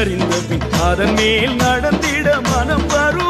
என அறிந்த பின் அதன் மேல் நடந்திட மனம் வரும்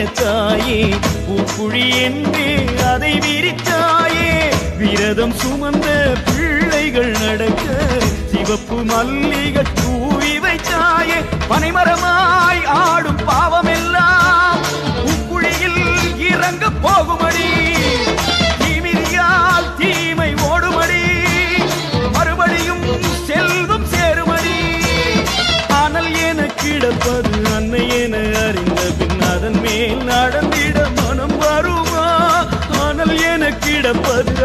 உடுத்திய தாயே பூக்குழி என்று அதை விரித்தாயே. விரதம் சுமந்த பிள்ளைகள் நடக்க சிவப்பு மல்லிகை தூவி வைத்தாயே. பனைமரமா நடந்திட மனம் வருமா? ஆனால் என கிடப்பது